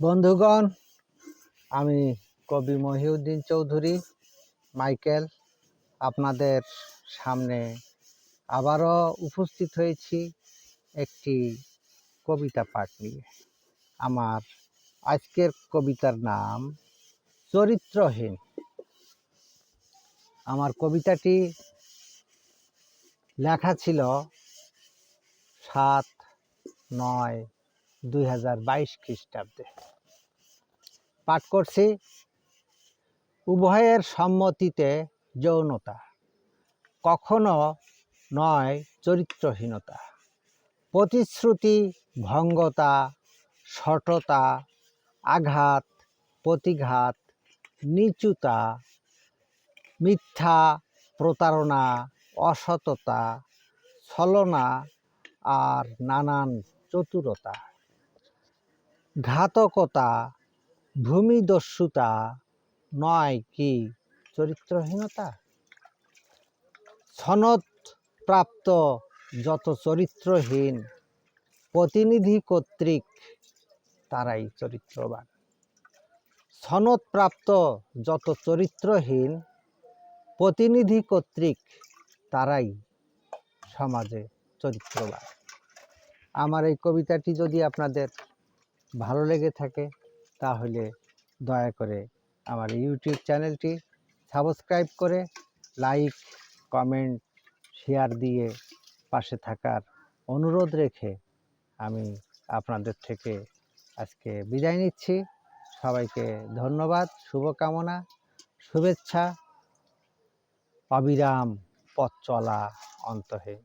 বন্ধুগণ, আমি কবি মহিউদ্দিন চৌধুরী, মাইকেল আপনাদের সামনে আবারও উপস্থিত হয়েছি একটি কবিতা পাঠ নিয়ে। আমার আজকের কবিতার নাম চরিত্রহীন। আমার কবিতাটি লেখা ছিল সাত নয় দুই হাজার বাইশ খ্রিস্টাব্দে। পাঠ করছি, উভয়ের সম্মতিতে যৌনতা, কখনো নয় চরিত্রহীনতা, প্রতিশ্রুতি ভঙ্গতা শটতা আঘাত, প্রতিঘাত, নিচুতা, মিথ্যা, প্রতারণা, অসততা, ছলনা আর নানান চতুরতা। ঘাতকতা, ভূমিদস্যুতা নয় কি চরিত্রহীনতা? সনদ প্রাপ্ত যত চরিত্রহীন প্রতিনিধি কর্তৃক তারাই চরিত্রবান। সনদ প্রাপ্ত যত চরিত্রহীন প্রতিনিধি কর্তৃক তারাই সমাজে চরিত্রবান। আমার এই কবিতাটি যদি আপনাদের ভালো লেগে থাকে, তাহলে দয়া করে আমার ইউটিউব চ্যানেলটি সাবস্ক্রাইব করে লাইক কমেন্ট শেয়ার দিয়ে পাশে থাকার অনুরোধ রেখে আমি আপনাদের থেকে আজকে বিদায় নিচ্ছি। সবাইকে ধন্যবাদ, শুভকামনা, শুভেচ্ছা, অবিরাম পথ চলা অন্তহে